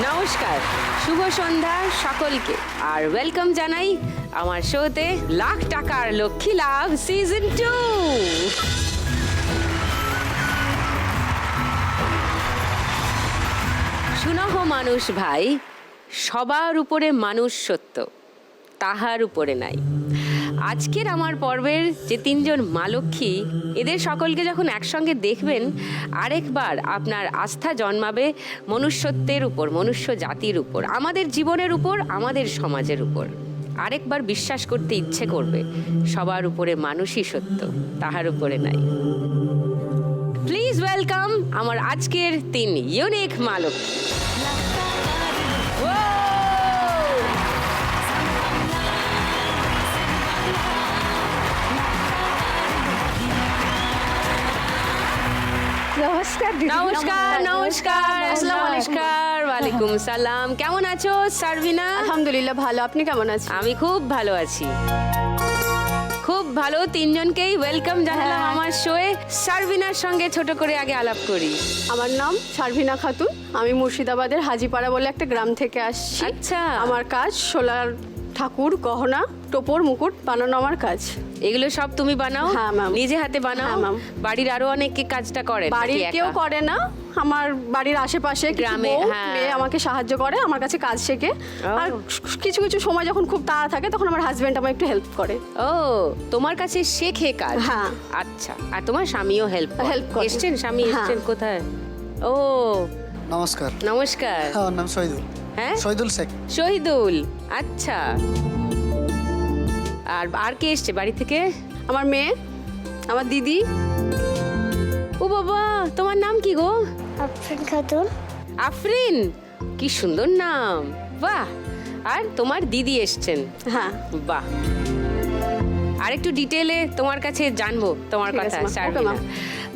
নমস্কার, শুভ সন্ধ্যা সকলকে। আর ওয়েলকাম জানাই আমার শোতে লাখ টাকার লক্ষ্মী লাভ সিজন টু সুনহ মানুষ ভাই, সবার উপরে মানুষ সত্য, তাহার উপরে নাই। আজকের আমার পর্বের যে তিনজন মালক্ষী এদের সকলকে যখন একসঙ্গে দেখবেন, আরেকবার আপনার আস্থা জন্মাবে মনুষ্যত্বের উপর, মনুষ্য জাতির উপর, আমাদের জীবনের উপর, আমাদের সমাজের উপর। আরেকবার বিশ্বাস করতে ইচ্ছে করবে, সবার উপরে মানুষই সত্য, তাহার উপরে নাই। প্লিজ ওয়েলকাম আমার আজকের তিন ইউনিক মালক্ষী নমস্কার নমস্কার নমস্কার। আসসালামু আলাইকুম। নমস্কার ওয়ালাইকুম সালাম। কেমন আছো সারভিনা? আলহামদুলিল্লাহ ভালো। আপনি কেমন আছেন? আমি খুব ভালো আছি। খুব ভালো তিনজনকেই ওয়েলকাম জানালাম হ্যাঁ। আমার শোয়ে। সারভিনার সঙ্গে ছোট করে আগে আলাপ করি। আমার নাম শারভিনা খাতুন। আমি মুর্শিদাবাদের হাজিপাড়া বলে একটা গ্রাম থেকে আসছি। আচ্ছা। আমার কাজ সোলার ঠাকুর গহনা টোপর মুকুট বানানো আমার কাজ। এগুলো সব তুমি বানাও হ্যাঁ, ম্যাম। নিজে হাতে বানাও। হ্যাঁ, বাড়ির আরও অনেকে কাজটা করে বাড়ির কেউ করে না। আমার বাড়ির আশেপাশে গ্রামে, হ্যাঁ। মেয়ে আমাকে সাহায্য করে আমার কাছে কাজ শেখে। আর কিছু কিছু সময় যখন খুব তাড়া থাকে তখন আমার হাজবেন্ড আমাকে একটু হেল্প করে। ও তোমার কাছে শেখে কাজ? হ্যাঁ। আচ্ছা আর তোমার স্বামীও হেল্প হেল্প করে। এসছেন স্বামী হ্যাঁ। এসছেন কোথায়? ও। নমস্কার। নমস্কার। আমার নাম শহীদুল। হ্যাঁ? শহীদুল শেখ। শহীদুল আচ্ছা। আর আর কে এসছে বাড়ি থেকে? আমার মেয়ে আমার দিদি? ও বাবা তোমার নাম কি গো? আফরিন খাতুন। আফরিন? কি সুন্দর নাম। বাহ! আর তোমার দিদি এসছেন। হ্যাঁ। বাহ! আর একটু ডিটেলে তোমার কাছে জানব তোমার কথা.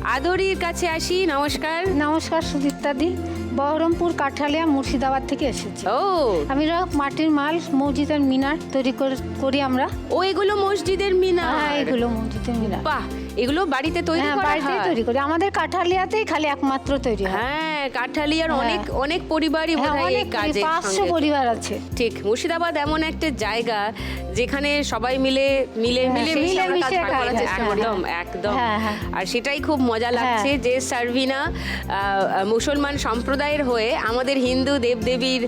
আদরির কাছে আসি নমস্কার। নমস্কার সুদীপ্তাদি। বহরমপুর কাঠালিয়া মুর্শিদাবাদ থেকে এসেছি। ও। আমরা মাটির মাল মসজিদের মিনার তৈরি করে- আমরা। ও এগুলো মসজিদের মিনার। হ্যাঁ এগুলো মসজিদের মিনার। বাহ এগুলো বাড়িতে তৈরি হ্যাঁ করা বাড়িতেই হয়? তৈরি করি আমাদের কাঠালিয়াতেই খালি একমাত্র তৈরি হয় হ্যাঁ কাঠালিয়ার হ্যাঁ। অনেক অনেক পরিবারই হ্যাঁ বোধহয় এই কাজে পাঁচশো পরিবার আছে ঠিক মুর্শিদাবাদ এমন একটা জায়গা যেখানে সবাই মিলে মিলে হ্যাঁ, মিলে মিলে। একদম একদম হ্যাঁ, হ্যাঁ। আর সেটাই খুব মজা লাগছে যে সার্ভিনা আহ, মুসলমান সম্প্রদায়ের হয়ে আমাদের হিন্দু দেবদেবীর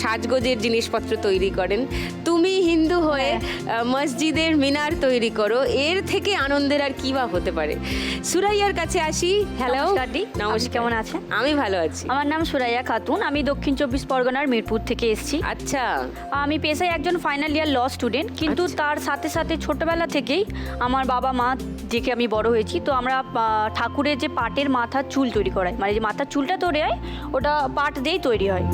সাজগোজের জিনিসপত্র তৈরি করেন তুমি হিন্দু হয়ে হ্যাঁ। মসজিদের মিনার তৈরি করো এর থেকে আনন্দের আর কি বা হতে পারে। সুরাইয়ার কাছে আসি। হ্যালো নমস্কার। কেমন আছেন? আমি ভালো আছি। আমার নাম সুরাইয়া খাতুন। আমি দক্ষিণ চব্বিশ পরগনার মিরপুর থেকে এসেছি। আচ্ছা। আমি পেশায় একজন ফাইনাল ইয়ার ল স্টুডেন্ট কিন্তু আচ্ছা। তার সাথে সাথে ছোটবেলা থেকেই আমার বাবা মা যেকে আমি বড় হয়েছি। তো আমরা ঠাকুরের যে পাটের মাথার চুল তৈরি করাই মানে যে মাথার চুলটা তৈরি হয় ওটা পাট দিয়েই তৈরি হয়।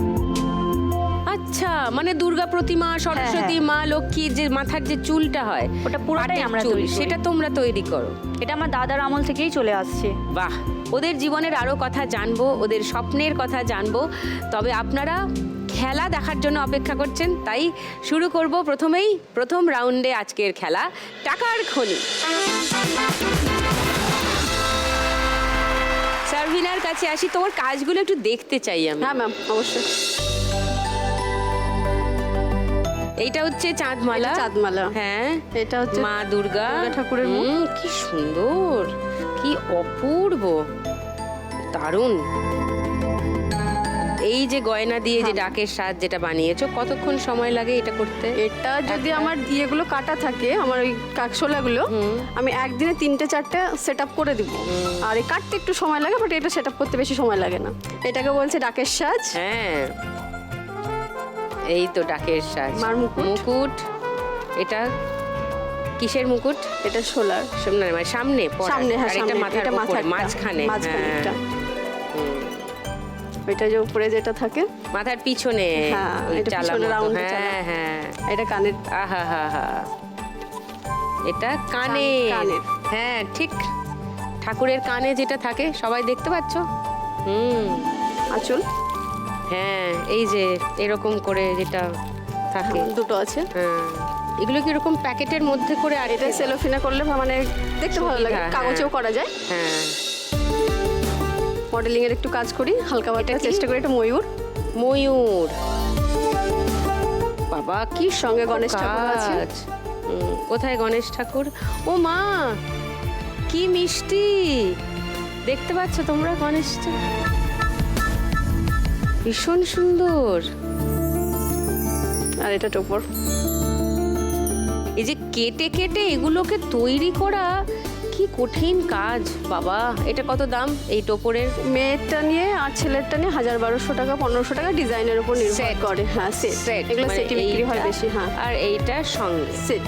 আচ্ছা মানে দুর্গা প্রতিমা সরস্বতী মা লক্ষ্মীর যে মাথার যে চুলটা হয় ওটা পুরোটাই আমরা চুল, তৈরি সেটা তোমরা তৈরি করো। এটা আমার দাদার আমল থেকেই চলে আসছে। বাহ ওদের জীবনের আরও কথা জানব ওদের স্বপ্নের কথা জানব। তবে আপনারা খেলা দেখার জন্য অপেক্ষা করছেন তাই শুরু করব প্রথমেই। প্রথম রাউন্ডে আজকের খেলা টাকার খনি। সার্ভিনার কাছে আসি তোমার কাজগুলো একটু দেখতে চাই আমি। হ্যাঁ ম্যাম অবশ্যই। এইটা হচ্ছে চাঁদমালা। চাঁদমালা। হ্যাঁ। এটা হচ্ছে মা দুর্গা। ঠাকুরের। কি সুন্দর। কি অপূর্ব। দারুণ। এই যে গয়না দিয়ে যে হ্যাঁ। ডাকের সাজ যেটা বানিয়েছো কতক্ষণ সময় লাগে এটা করতে? এটা যদি আমার ইয়েগুলো কাটা থাকে আমার ওই কাকশোলাগুলো আমি একদিনে তিনটে চারটে সেট আপ করে দিব। আর এই কাটতে একটু সময় লাগে বাট এটা সেট আপ করতে বেশি সময় লাগে না। এটাকে বলছে ডাকের সাজ। হ্যাঁ। এই তো ডাকের সাজ। মুকুট। এটা কিসের মুকুট? এটা সোলার। সামনে মানে সামনে। সামনে হ্যাঁ এটা মাথার উপরে, মাঝখানে মাঝখানে হ্যাঁ। এটা। যে উপরে যেটা থাকে। মাথার পিছনে হ্যাঁ, এটা পিছনে। হ্যাঁ হ্যাঁ। এটা কানের। আহা হা হা। এটা কানে হ্যাঁ ঠিক। ঠাকুরের কানে যেটা থাকে সবাই দেখতে পাচ্ছ? হুম। আঁচল। হ্যাঁ এই যে এরকম করে যেটা থাকে। দুটো আছে। হ্যাঁ। এগুলো কি এরকম প্যাকেটের মধ্যে করে আর এটা সেলোফিনে করলে মানে দেখতে ভালো লাগে কাগজেও হ্যাঁ। করা যায়। হ্যাঁ। মডেলিং এর একটু কাজ করি হালকা এটা চেষ্টা করি এটা ময়ূর। ময়ূর। বাবা কি সঙ্গে গণেশ ঠাকুর আছে। কোথায় গণেশ ঠাকুর? ও মা কি মিষ্টি! দেখতে পাচ্ছ তোমরা গণেশটা ভীষণ সুন্দর। আর এটা টোপর। এই যে কেটে কেটে এগুলোকে তৈরি করা কি কঠিন কাজ বাবা। এটা কত দাম? এই টোপরের। মেয়েরটা নিয়ে আর ছেলেরটা নিয়ে হাজার বারোশো টাকা পনেরোশো টাকা ডিজাইনের উপর নির্ভর করে। হ্যাঁ সেট সেট এগুলো মানে সেটে বিক্রি হয় বেশি হ্যাঁ। আর এইটার সঙ্গে। সেট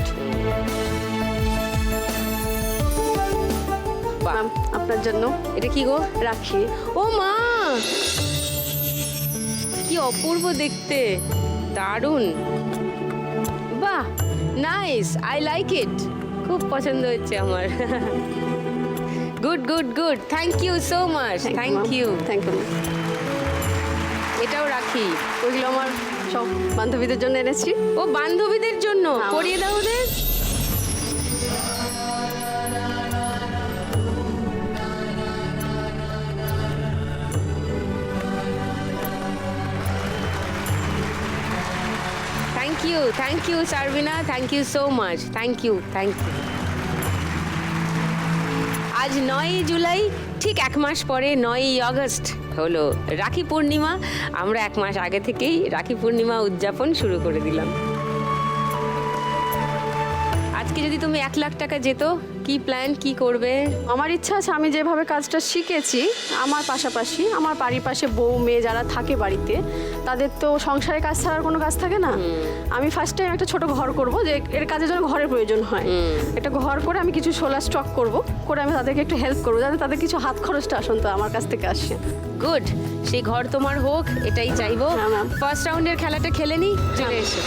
আপনার জন্য। এটা কি গো? রাখি। ও মা! কি অপূর্ব দেখতে। দারুণ। বাহ নাইস আই লাইক ইট খুব পছন্দ হচ্ছে আমার। Good good good. Thank you so much thank you thank you এটাও রাখি। ওইগুলো আমার সব বান্ধবীদের জন্য এনেছি। ও বান্ধবীদের জন্য? হ্যাঁ। করিয়ে দাও ওদের। Thank you Sabrina thank you so much thank you thank you আজ নয়ই জুলাই, ঠিক এক মাস পরে নয়ই আগস্ট হলো রাখি পূর্ণিমা। আমরা এক মাস আগে থেকেই রাখি পূর্ণিমা উদযাপন শুরু করে দিলাম। আজকে যদি তুমি এক লাখ টাকা যেত, কি প্ল্যান কি করবে? আমার ইচ্ছা আছে আমি যেভাবে কাজটা শিখেছি, আমার পাশাপাশি আমার বাড়ির পাশে বউ, মেয়ে যারা থাকে বাড়িতে তাদের তো সংসারের কাজ ছাড়ার কোনো কাজ থাকে না। আমি ফার্স্ট টাইম একটা ছোট ঘর করব যে এর কাজের জন্য ঘরের প্রয়োজন হয়। একটা ঘর করে আমি কিছু সোলার স্টক করব করে আমি তাদেরকে একটু হেল্প করব যাতে তাদের কিছু হাত খরচটা আসুন তো আমার কাছ থেকে আসে। গুড সেই ঘর তোমার হোক এটাই চাইব। হ্যাঁ, ফার্স্ট রাউন্ডের খেলাটা খেলে নি চলে এসো।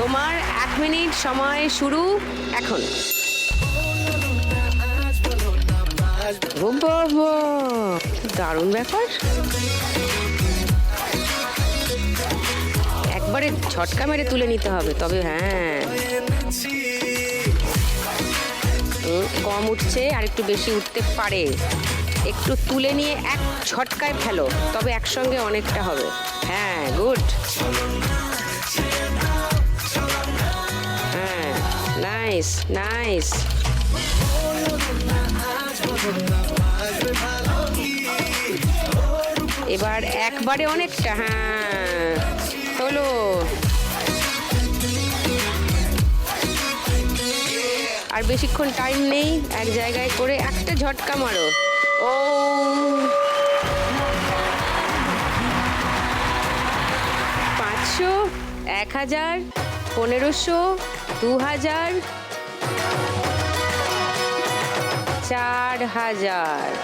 তোমার এক মিনিট সময় শুরু এখন। ও বাবা দারুণ ব্যাপার। একবারে ঝটকা মেরে তুলে নিতে হবে, তবে হ্যাঁ। কম উঠছে আর একটু বেশি উঠতে পারে। একটু তুলে নিয়ে এক ছটকায় ফেলো, তবে একসঙ্গে অনেকটা হবে। হ্যাঁ গুড। হ্যাঁ নাইস নাইস। এবার একবারে অনেকটা হ্যাঁ। হলো। আর বেশিক্ষণ টাইম নেই, এক জায়গায় করে একটা ঝটকা মারো। ও। পাঁচশো, এক হাজার, পনেরোশো, দু হাজার চার হাজার।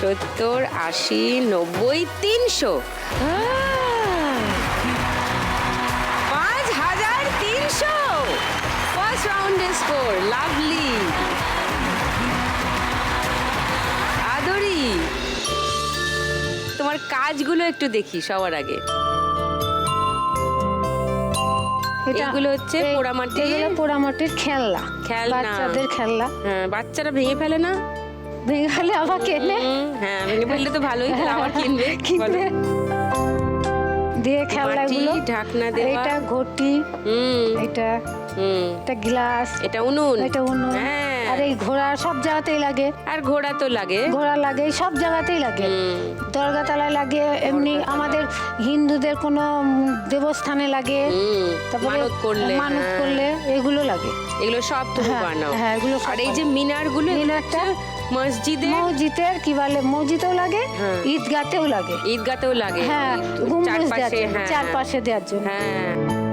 সত্তর আশি নব্বই তিনশো। পাঁচ হাজার তিনশো। ফার্স্ট রাউন্ডের স্কোর লাভলি। আদরি। তোমার কাজগুলো একটু দেখি সবার আগে। এগুলো হচ্ছে পোড়ামাটির- পোড়ামাটির খেলনা। খেলনা। বাচ্চাদের খেলনা। হ্যাঁ বাচ্চারা ভেঙে ফেলে না? ভেঙে ফেলে আবার কেনে হ্যাঁ ভেঙে ফেললে তো ভালোই আবার কিনবে। কিনবে। দিয়ে খেলনাগুলো ঢাকনা দেওয়া। এটা ঘটি হুম। এটা হুম। এটা গ্লাস এটা উনুন। এটা উনুন। হ্যাঁ এই ঘোড়া সব জায়গাতেই লাগে। আর ঘোড়া তো লাগে। ঘোড়া লাগে সব জায়গাতেই লাগে। হুম, দরগাতলায় লাগে এমনি আমাদের হিন্দুদের কোনো দেবস্থানে লাগে। তারপরে মানত করলে মানত হ্যাঁ। করলে এগুলো লাগে। এগুলো সব তুমি হ্যাঁ, বানাও। হ্যাঁ, এগুলো আর এই যে বানাই। মিনারগুলো মিনারটা মসজিদে মসজিদের? কি বলে? মসজিদেও লাগে হ্যাঁ। ঈদগাতেও লাগে। ঈদগাতেও লাগে। হ্যাঁ চারপাশে চারপাশে দেওয়ার জন্য। হ্যাঁ।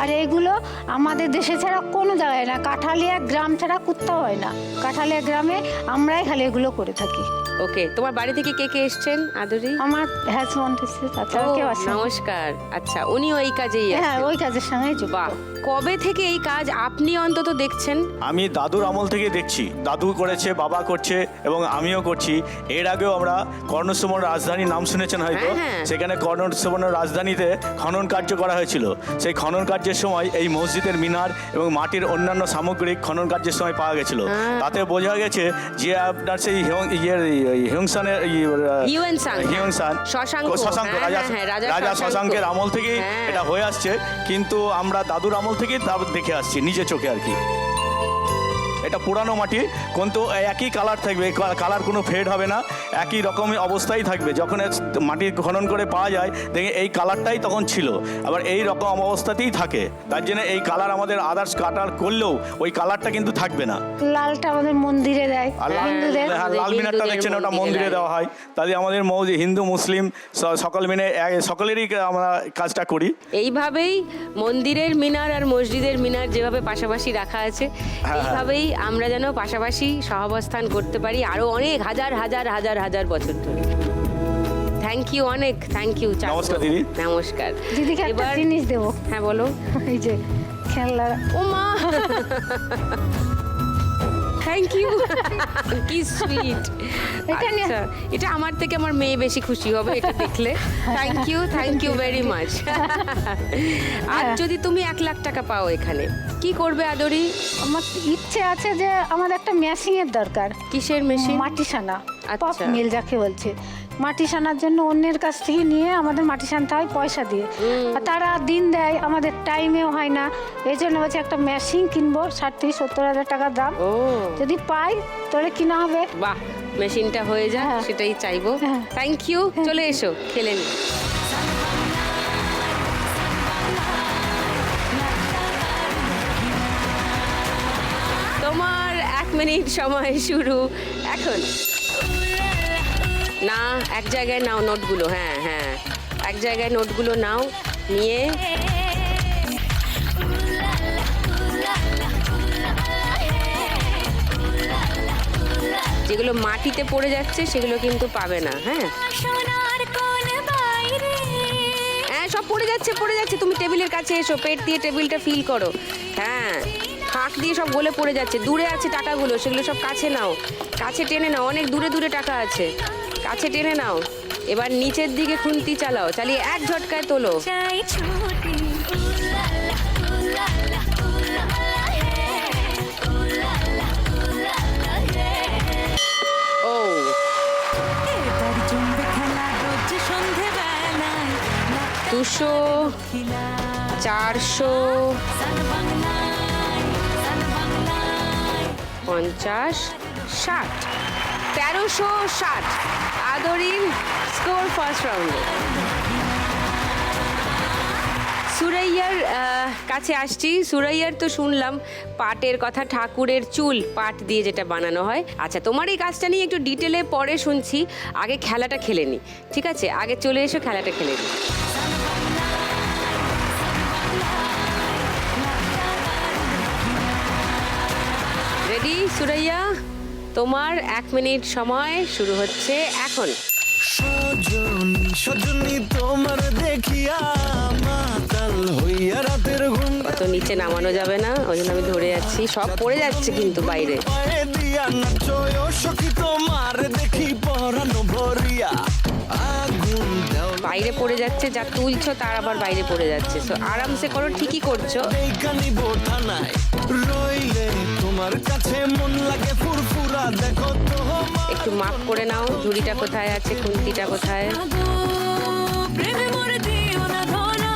আর এইগুলো আমাদের দেশে ছাড়া কোনো জায়গায় না। কাঠালিয়া গ্রাম ছাড়া কোথাও হয় না। কাঠালিয়া গ্রামে আমরাই খালি এগুলো করে থাকি। ওকে তোমার বাড়ি থেকে কে কে এসছেন আদরি? আমার হাজব্যান্ড এসেছে তাছাড়া কেউ আসে নমস্কার। আচ্ছা উনি ওই কাজেই হ্যাঁ ওই কাজের সঙ্গে যুক্ত। বাহ কবে থেকে এই কাজ আপনি অন্তত দেখছেন? আমি দাদুর আমল থেকে দেখছি। দাদু করেছে বাবা করছে এবং আমিও করছি। এর আগেও আমরা কর্ণসুমন রাজধানী নাম শুনেছেন হয়তো। হ্যাঁ, হ্যাঁ। সেখানে কর্ণসুমন রাজধানীতে খনন কার্য করা হয়েছিল। সেই খনন কার্য কার্যের সময় এই মসজিদের মিনার এবং মাটির অন্যান্য সামগ্রিক খনন কার্যের সময় পাওয়া গেছিল তাতে বোঝা গেছে যে আপনার সেই হিয়ং- হিংসানের হিংসান শশাঙ্ক। হ্যাঁ, রাজা হ্যাঁ, হ্যাঁ, রাজা রাজা শশাঙ্ক। শশাঙ্কের আমল থেকেই হ্যাঁ। এটা হয়ে আসছে কিন্তু আমরা দাদুর আমল থেকেই তা দেখে আসছি নিজে চোখে আর কি এটা পুরানো মাটি কিন্তু একই কালার থাকবে কালার কোনো ফেড হবে না একই রকমের অবস্থাই থাকবে। যখন এ মাটি খনন করে পাওয়া যায় দেখি এই কালারটাই তখন ছিল। আবার এই রকম অবস্থাতেই থাকে। তার জন্য এই কালার আমাদের আদার্স কাটার করলেও ওই কালারটা কিন্তু থাকবে না। লালটা আমাদের মন্দিরে দেয় আর লাল- হিন্দুদের। হ্যাঁ, লাল মিনারটা দেখছেন ওটা মন্দিরে দেওয়া হয়। তাহলে আমাদের মৌজ হিন্দু মুসলিম সকল মিলে সকলেরই আমরা কাজটা করি। এইভাবেই মন্দিরের মিনার আর মসজিদের মিনার যেভাবে পাশাপাশি রাখা আছে হ্যাঁ। এইভাবেই আমরা যেন পাশাপাশি সহাবস্থান করতে পারি আরও অনেক হাজার হাজার হাজার হাজার বছর ধরে। থ্যাংক ইউ অনেক থ্যাংক ইউ নমস্কার দিদি। নমস্কার। দিদিকে একটা এবার জিনিস দেবো। হ্যাঁ বলো। এই যে খেলনা ও মা থ্যাংক ইউ কি সুইট এটা আচ্ছা এটা আমার থেকে আমার মেয়ে বেশি খুশি হবে এটা দেখলে। Thank you thank you very much আর যদি তুমি এক লাখ টাকা পাও এখানে কি করবে আদরি? আমার ইচ্ছে আছে যে আমার একটা মেশিনের দরকার। কিসের মেশিন মাটি সানা আচ্ছা। পপ মিল যাকে বলছে। মাটি সানার জন্য অন্যের কাছ থেকে নিয়ে আমাদের মাটি সানতে হয় পয়সা দিয়ে। আর তারা দিন দেয় আমাদের টাইমেও হয় না। এই জন্য বলছে একটা মেশিন কিনবো ষাট থেকে সত্তর হাজার টাকার দাম। ও। যদি পাই তাহলে কিনা হবে। বাহ মেশিনটা হয়ে যাক হ্যাঁ। সেটাই চাইব। হ্যাঁ। থ্যাংক ইউ চলে এসো খেলে নি তোমার এক মিনিট সময় শুরু এখন। না এক জায়গায় নাও নোটগুলো হ্যাঁ হ্যাঁ। এক জায়গায় নোটগুলো নাও নিয়ে। যেগুলো মাটিতে পড়ে যাচ্ছে সেগুলো কিন্তু পাবে না হ্যাঁ। হ্যাঁ সব পড়ে যাচ্ছে পড়ে যাচ্ছে। তুমি টেবিলের কাছে এসো পেট দিয়ে টেবিলটা ফিল করো। হ্যাঁ ফাঁক দিয়ে সব গলে পড়ে যাচ্ছে। দূরে আছে টাকাগুলো সেগুলো সব কাছে নাও। কাছে টেনে নাও অনেক দূরে দূরে টাকা আছে। কাছে টেনে নাও। এবার নিচের দিকে খুন্তি চালাও চালিয়ে এক ঝটকায় তোলো। ও। দুশো চারশো। পঞ্চাশ ষাট তেরোশো ষাট। আদরির স্কোর ফার্স্ট রাউন্ডে সুরাইয়ার কাছে আসছি। সুরাইয়ার তো শুনলাম, পাটের কথা ঠাকুরের চুল, পাট দিয়ে যেটা বানানো হয়। আচ্ছা তোমার এই কাজটা নিয়ে একটু ডিটেলে পরে শুনছি। আগে খেলাটা খেলে নি, ঠিক আছে? আগে চলে এসো, খেলাটা খেলে নি। রেডি সুরাইয়া? তোমার এক মিনিট সময় শুরু হচ্ছে এখন। সজনী সজনী তোমার দেখিয়া মাতাল হইয়া রাতের ঘুম। অত নিচে নামানো যাবে না ওই জন্য আমি ধরে যাচ্ছি সব পড়ে যাচ্ছে কিন্তু বাইরে। পায়ে দিয়া নাচয় সখী তোমার দেখি পরানো ভরিয়া। আগুন দেও বাইরে পড়ে যাচ্ছে যা তুলছো তার আবার বাইরে পড়ে যাচ্ছে। সো আরামসে করো ঠিকই করছ। দেখানি বোঠা নাই রইলে তোমার কাছে মন লাগে ফুরফুরা দেখো তোমার একটু মাপ করে নাও ঝুড়িটা কোথায় আছে খুন্তিটা কোথায়? আগো প্রেমে মরে দিও না ধরা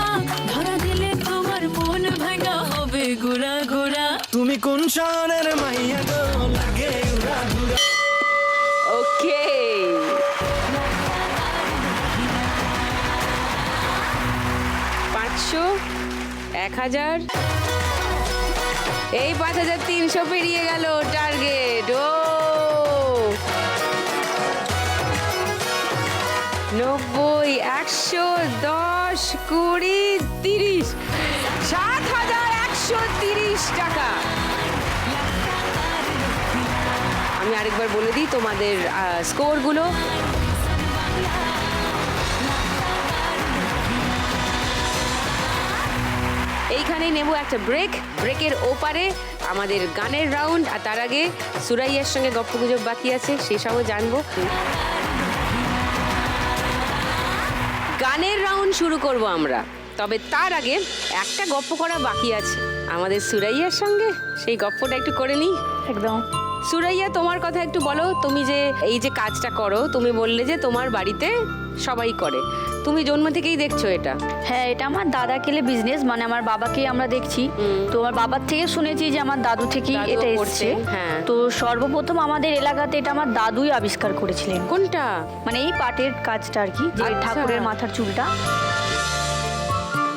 ধরা দিলে তোমার মন ভাঙা হবে গুড়া গুড়া তুমি কোন শহরের মাইয়া গো? লাগে উড়া ওকে। পাঁচশো এক হাজার। এই পাঁচ হাজার তিনশো পেরিয়ে গেল টার্গেট, ও। নব্বই, একশো দশ, কুড়ি, তিরিশ, সাত হাজার একশো তিরিশ টাকা। আমি আরেকবার বলে দিই তোমাদের স্কোরগুলো এইখানেই নেব একটা ব্রেক ব্রেকের ওপারে আমাদের গানের রাউন্ড আর তার আগে সুরাইয়ার সঙ্গে গপ্পগুজব বাকি আছে সেসবও জানব। গানের রাউন্ড শুরু করব আমরা। তবে তার আগে একটা গপ্প করা বাকি আছে। আমাদের সুরাইয়ার সঙ্গে সেই গপ্পটা একটু করে নিই। একদম। সুরাইয়া তোমার কথা একটু বলো। তুমি যে এই যে কাজটা করো তুমি বললে যে তোমার বাড়িতে সবাই করে। তুমি জন্ম থেকেই দেখছ এটা? হ্যাঁ এটা আমার দাদা কেলে বিজনেস মানে আমার বাবাকে আমরা দেখছি। তো আমার বাবার থেকে শুনেছি যে আমার দাদু থেকেই এটা এসছে। হ্যাঁ। তো সর্বপ্রথম আমাদের এলাকাতে এটা আমার দাদুই আবিষ্কার করেছিলেন। কোনটা? মানে এই পাটের কাজটা আর কি যে আচ্ছা। ঠাকুরের মাথার চুলটা।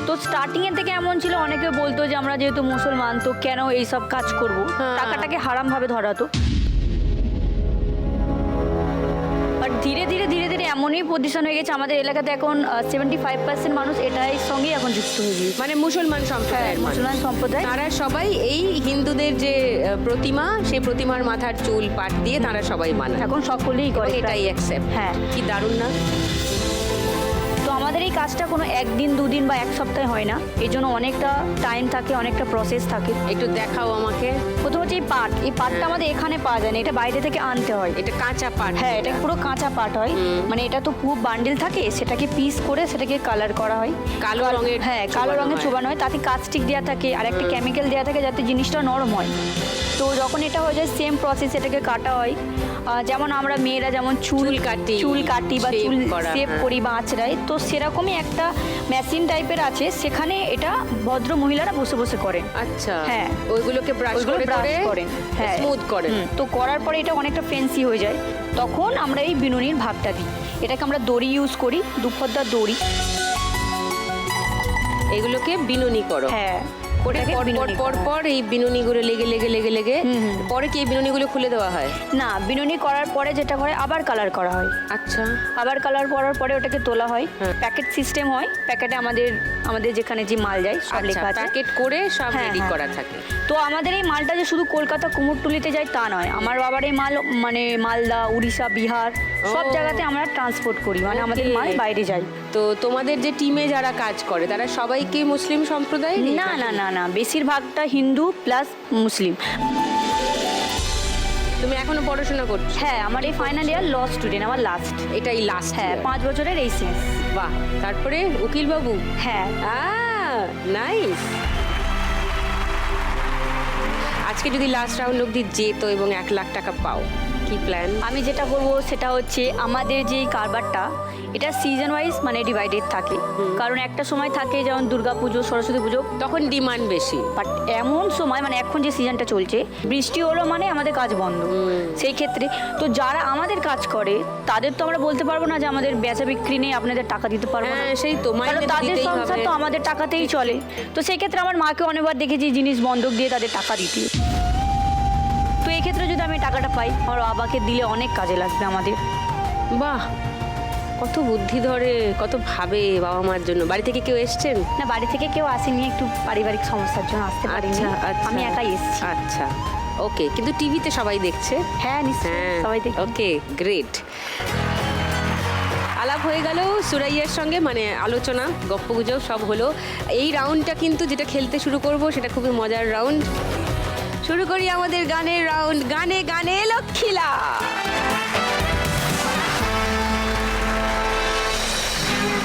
তো স্টার্টিং এর থেকে এমন ছিল অনেকে বলতো যে আমরা যেহেতু মুসলমান তো কেন এই সব কাজ করব? হ্যাঁ। টাকাটাকে হারাম ভাবে ধরাতো। বাট ধীরে ধীরে এমনই পজিশন হয়ে গেছে আমাদের এলাকাতে এখন সেভেন্টি ফাইভ পার্সেন্ট মানুষ এটাই সঙ্গে এখন যুক্ত হয়ে গিয়েছে। মানে মুসলমান সম্প্রদায় সম্প্রদায়ের মুসলমান সম্প্রদায়। তারা সবাই এই হিন্দুদের যে প্রতিমা সেই প্রতিমার মাথার চুল পাট দিয়ে তারা সবাই মানে এখন সকলেই করে এটাই অ্যাকসেপ্ট হ্যাঁ। কি দারুণ না? আমাদের এই কাজটা কোনো একদিন দুদিন বা এক সপ্তাহে হয় না। এই জন্য অনেকটা টাইম থাকে অনেকটা প্রসেস থাকে। একটু দেখাও আমাকে। প্রথম হচ্ছে এই পাট। এই পাটটা আমাদের এখানে পাওয়া যায় না। এটা বাইরে থেকে আনতে হয়। এটা কাঁচা পাট। হ্যাঁ এটা পুরো কাঁচা পাট হয়। মানে এটা তো পুরো বান্ডিল থাকে সেটাকে পিস করে সেটাকে কালার করা হয়। কালো রঙের হ্যাঁ কালো রঙের। চোবানো হয়। তাতে কাস্টিক দেওয়া থাকে আর একটা কেমিক্যাল দেওয়া থাকে যাতে জিনিসটা নরম হয়। তো যখন এটা হয়ে যায় সেম প্রসেস এটাকে কাটা হয়। যেমন আমরা মেয়েরা যেমন চুল কাটি, চুল কাটি বা চুল সেভ হ্যাঁ। করি বা আঁচড়াই তো সেরকমই একটা মেশিন টাইপের আছে সেখানে এটা ভদ্র মহিলারা বসে বসে করেন। আচ্ছা হ্যাঁ। ওইগুলোকে ব্রাশ করে করেন হ্যাঁ। স্মুথ করেন। তো করার পরে এটা অনেকটা ফেন্সি হয়ে যায়। তখন আমরা এই বিনুনির ভাগটা দিই। এটাকে আমরা দড়ি ইউজ করি দুপদ্দা দড়ি। এগুলোকে বিনুনি করো। হ্যাঁ। করে পর পর পর এই বিনুনিগুলো লেগে লেগে লেগে লেগে। পরে কি এই বিনুনিগুলো খুলে দেওয়া হয়? না বিনুনি করার পরে যেটা করে আবার কালার করা হয়। আচ্ছা। আবার কালার করার পরে ওটাকে তোলা হয়। হ্যাঁ। প্যাকেট সিস্টেম হয়। প্যাকেটে আমাদের আমাদের যেখানে যে মাল যায় সব আচ্ছা লেখা আছে। প্যাকেট করে সব হ্যাঁ, রেডি হ্যাঁ। করা থাকে। তো আমাদের এই মালটা যে শুধু কলকাতা কুমোরটুলিতে যায় তা নয়। আমার বাবার এই মাল মানে মালদা উড়িষ্যা বিহার সব জায়গাতে আমরা ট্রান্সপোর্ট করি। মানে আমাদের. মাল বাইরে যায়। তো তোমাদের যে টিমে যারা কাজ করে তারা সবাই কি মুসলিম সম্প্রদায় না না না না বেশিরভাগটা হিন্দু প্লাস মুসলিম। তুমি এখনও পড়াশোনা করছ? হ্যাঁ আমার এই ফাইনাল ইয়ার ল স্টুডেন্ট আমার লাস্ট এটাই লাস্ট হ্যাঁ পাঁচ বছরের এই শেষ বাহ তারপরে উকিল বাবু হ্যাঁ নাইস আজকে যদি লাস্ট রাউন্ড অবধি যেত এবং এক লাখ টাকা পাও কি প্ল্যান আমি যেটা করব সেটা হচ্ছে আমাদের যে কারবারটা এটা সিজন ওয়াইজ মানে ডিভাইডেড থাকে। কারণ একটা সময় থাকে যেমন দুর্গা পুজো সরস্বতী পুজো তখন ডিমান্ড বেশি। বাট এমন সময় মানে এখন যে সিজনটা চলছে বৃষ্টি হলো মানে আমাদের কাজ বন্ধ। সেই ক্ষেত্রে তো যারা আমাদের কাজ করে তাদের তো আমরা বলতে পারব না যে আমাদের বেচা বিক্রি নেই আপনাদের টাকা দিতে পারব না। হ্যাঁ সেই তো তাদের সংসার তো আমাদের টাকাতেই চলে। তো সেই ক্ষেত্রে আমার মাকে অনেকবার দেখেছি জিনিস বন্ধক দিয়ে তাদের টাকা দিতে। ক্ষেত্রে যদি আমি টাকাটা পাই আমার বাবাকে দিলে অনেক কাজে লাগবে আমাদের। বাহ কত বুদ্ধি ধরে কত ভাবে বাবা মার জন্য। বাড়ি থেকে কেউ এসছেন? না বাড়ি থেকে কেউ আসেনি একটু পারিবারিক সমস্যার জন্য আসতে পারিনি। আচ্ছা। আচ্ছা আমি একাই এসেছি। আচ্ছা ওকে। কিন্তু টিভিতে সবাই দেখছে? হ্যাঁ নিশ্চয়ই হ্যাঁ সবাই দেখি ওকে গ্রেট আলাপ হয়ে গেল সুরাইয়ার সঙ্গে মানে আলোচনা গপ্পগুজব সব হলো। এই রাউন্ডটা কিন্তু যেটা খেলতে শুরু করব সেটা খুবই মজার রাউন্ড শুরু করি আমাদের গানের রাউন্ড গানে গানে লক্ষ্মীলা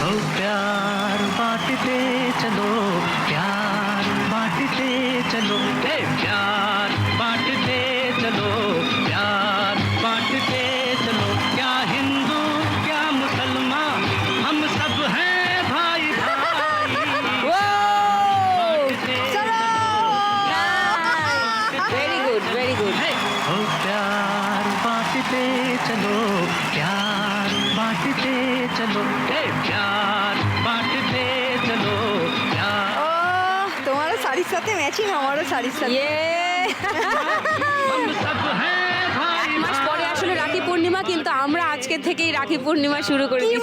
ओ प्यार बांटते चलो प्यार बांटते चलो ए प्यार তোমারও শাড়ির সাথে ম্যাচিং আমারও শাড়ির সাথে। ইয়ে। রাখি পূর্ণিমা কিন্তু আমরা আজকে থেকেই রাখি পূর্ণিমা শুরু করে দিয়েছি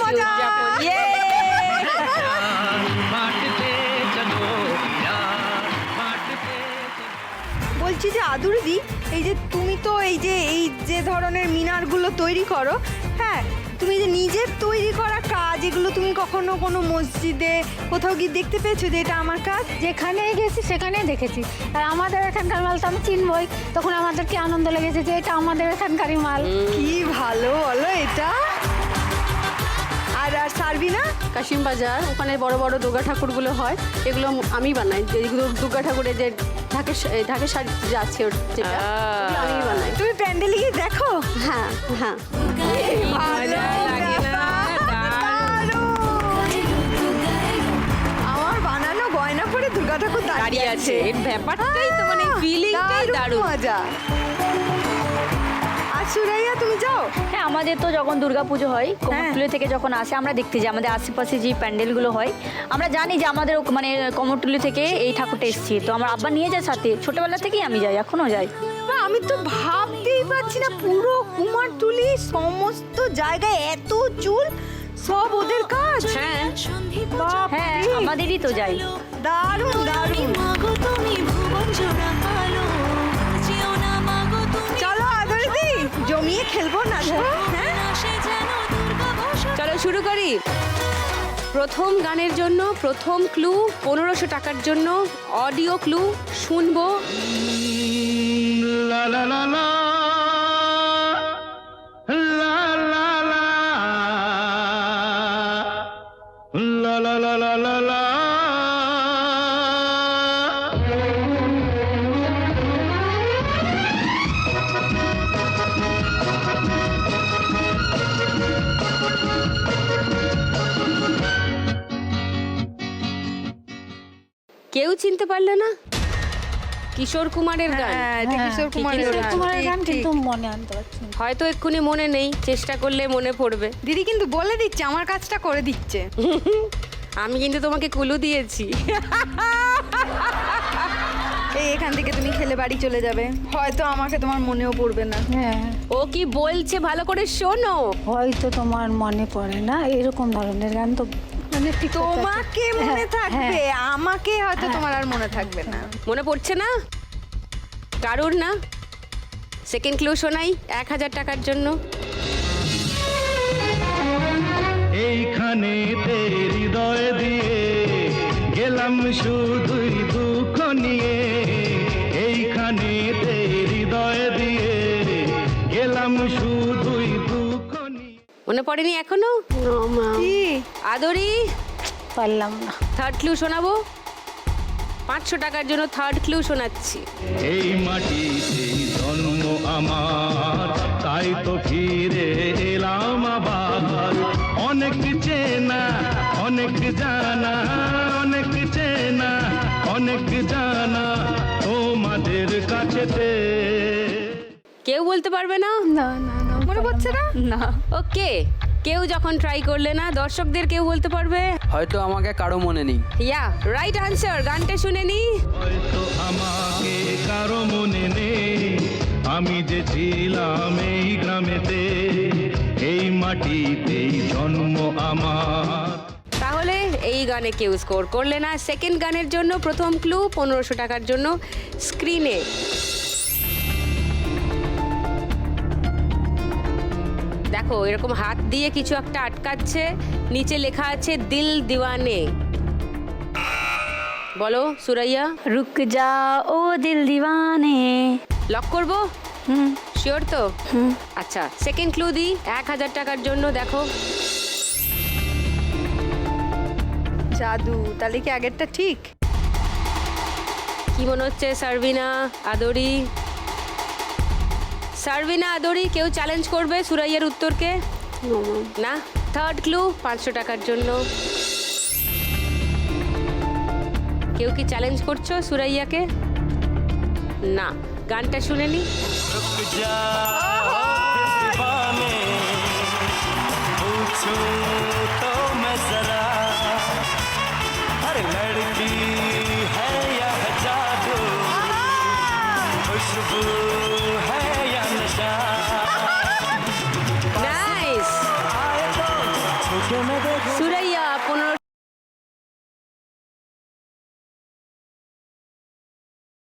বলছি যে আদুরদি এই যে তুমি তো এই যে এই যে ধরনের মিনারগুলো তৈরি করো তুমি যে নিজের তৈরি করা কাজ এগুলো তুমি কখনো কোনো মসজিদে কোথাও গিয়ে দেখতে পেয়েছ যে এটা আমার কাজ? যেখানে গেছি সেখানেই দেখেছি। আর আমাদের এখানকার মাল তো আমি চিনবই। তখন আমাদের কি আনন্দ লেগেছে যে এটা আমাদের এখানকারই মাল। কি ভালো বলো এটা। আর আর সার্বিনা? কাশিম বাজার ওখানে বড় বড় দুর্গা ঠাকুরগুলো হয়। এগুলো আমি বানাই। যেগুলো দুর্গা ঠাকুরের যে ঢাকের ঢাকের শাড়ি যে আছে ওর যেটা আমি বানাই। তুমি প্যান্ডেলে গিয়ে দেখো? হ্যাঁ হ্যাঁ। মানে যাও হ্যাঁ আমাদের তো যখন দুর্গাপুজো হয় কমরটুলি থেকে যখন আসে আমরা দেখতে যাই আমাদের আশেপাশে যে প্যান্ডেলগুলো হয় আমরা জানি যে আমাদের মানে কমরটুলি থেকে এই ঠাকুরটা এসছে তো আমার আব্বা নিয়ে যায় সাথে ছোটবেলা থেকেই আমি যাই এখনও যাই আমি তো ভাবতেই পারছি না পুরো কুমারটুলি সমস্ত জায়গায় এত চুল সব ওদের কাজ। হ্যাঁ হ্যাঁ আমাদেরই তো যাই। দারুণ দারুণ। চলো আদরিদি জমিয়ে খেলব না হ্যাঁ? চলো শুরু করি। প্রথম গানের জন্য প্রথম ক্লু পনেরোশো টাকার জন্য অডিও ক্লু শুনব। কেউ চিনতে পারলে না কিশোর কুমারের গান। হ্যাঁ এটা কিশোর কুমারের কিশোর গান। কুমারের গান ঠিক, কিন্তু মনে আনতে পারছি না। হয়তো এক্ষুনি মনে নেই চেষ্টা করলে মনে পড়বে। দিদি কিন্তু বলে দিচ্ছে আমার কাজটা করে দিচ্ছে। আমি কিন্তু তোমাকে কুলু দিয়েছি। এই এখান থেকে তুমি খেলে বাড়ি চলে যাবে। হয়তো আমাকে তোমার মনেও পড়বে না। হ্যাঁ। ও কি বলছে? ভালো করে শোনো। হয়তো তোমার মনে পড়ে না এরকম ধরনের গান তো মানে ঠিক তোমাকে মনে হ্যাঁ, থাকবে হ্যাঁ। আমাকে হয়তো তোমার আর মনে থাকবে না। মনে পড়ছে না? কারুর না? সেকেন্ড ক্লু শোনাই এক হাজার টাকার জন্য। এইখানে হৃদয় দিয়ে গেলাম শুধুই দুঃখ নিয়ে। এইখানে হৃদয় দিয়ে গেলাম নিয়ে মনে পড়েনি এখনও। কি? আদরি? পারলাম না। থার্ড ক্লু শোনাবো? পাঁচশো টাকার জন্য থার্ড ক্লু শোনাচ্ছি। এই মাটিতে জন্ম আমার তাই তো ফিরে এলাম আবার। অনেক চেনা অনেক জানা অনেক চেনা অনেক জানা তোমাদের কাছেতে। কেউ বলতে পারবে না না না। মনে পড়ছে না? না। ওকে কেউ যখন ট্রাই করলে না দর্শকদের কেউ বলতে পারবে? হয়তো আমাকে কারও মনে নেই। ইয়া রাইট আনসার গানটা শুনে নি। হয়তো আমাকে কারও মনে নেই। আমি যে ছিলাম এই গ্রামেতে এই মাটিতেই জন্ম আমার। তাহলে এই গানে কেউ স্কোর করলে না। সেকেন্ড গানের জন্য প্রথম ক্লু পনেরোশো টাকার জন্য স্ক্রিনে দেখো এরকম হাত দিয়ে কিছু একটা আটকাচ্ছে নিচে লেখা আছে দিল দিওয়ানে। বলো সুরাইয়া। রুক যা ও দিল দিওয়ানে। লক করব? হুম। শিওর তো? হুম। আচ্ছা সেকেন্ড ক্লু দিই। এক হাজার টাকার জন্য দেখো। জাদু তাহলে কি আগেরটা ঠিক? কি মনে হচ্ছে সার্ভিনা আদরি? সার্ভিনা আদরি কেউ চ্যালেঞ্জ করবে সুরাইয়ের উত্তরকে? না? থার্ড ক্লু পাঁচশো টাকার জন্য। কেউ কি চ্যালেঞ্জ করছ সুরাইয়াকে? না। গানটা শুনে নি रुक